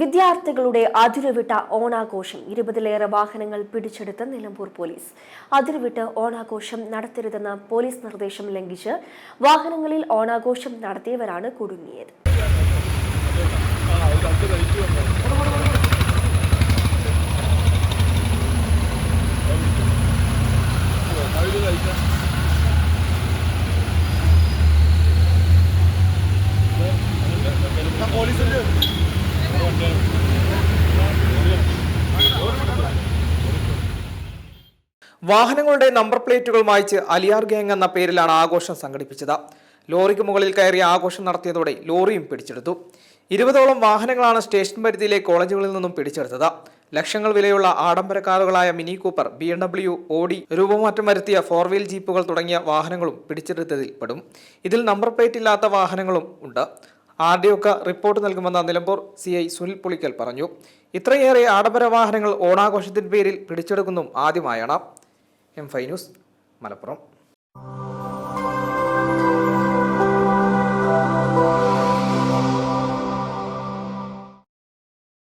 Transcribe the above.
വിദ്യാർത്ഥികളുടെ അതിരുവിട്ട ഓണാഘോഷം. ഇരുപതിലേറെ വാഹനങ്ങൾ പിടിച്ചെടുത്ത നിലമ്പൂർ പോലീസ്. അതിരുവിട്ട് ഓണാഘോഷം നടത്തരുതെന്ന പോലീസ് നിർദ്ദേശം ലംഘിച്ച് വാഹനങ്ങളിൽ ഓണാഘോഷം നടത്തിയവരാണ് കുടുങ്ങിയത്. വാഹനങ്ങളുടെ നമ്പർ പ്ലേറ്റുകൾ മായ്ച്ച് അലിയാർ ഗ്യാങ് എന്ന പേരിലാണ് ആഘോഷം സംഘടിപ്പിച്ചത്. ലോറിക്ക് മുകളിൽ കയറി ആഘോഷം നടത്തിയതോടെ ലോറിയും പിടിച്ചെടുത്തു. ഇരുപതോളം വാഹനങ്ങളാണ് സ്റ്റേഷൻ പരിധിയിലെ കോളേജുകളിൽ നിന്നും പിടിച്ചെടുത്തത്. ലക്ഷങ്ങൾ വിലയുള്ള ആഡംബര കാറുകളായ Mini Cooper B M W Audi രൂപമാറ്റം വരുത്തിയ ഫോർ വീൽ ജീപ്പുകൾ തുടങ്ങിയ വാഹനങ്ങളും പിടിച്ചെടുത്തതിൽ പെടും ഇതിൽ നമ്പർ പ്ലേറ്റ് ഇല്ലാത്ത വാഹനങ്ങളും ഉണ്ട്. ആർ ഡി ഒക്കെ റിപ്പോർട്ട് നൽകുമെന്ന് നിലമ്പൂർ സി ഐ സുനിൽ പുളിക്കൽ പറഞ്ഞു. ഇത്രയേറെ ആഡംബര വാഹനങ്ങൾ ഓണാഘോഷത്തിന്റെ പേരിൽ പിടിച്ചെടുക്കുന്നതും ആദ്യമായാണ്. എം ഫൈ ന്യൂസ് മലപ്പുറം.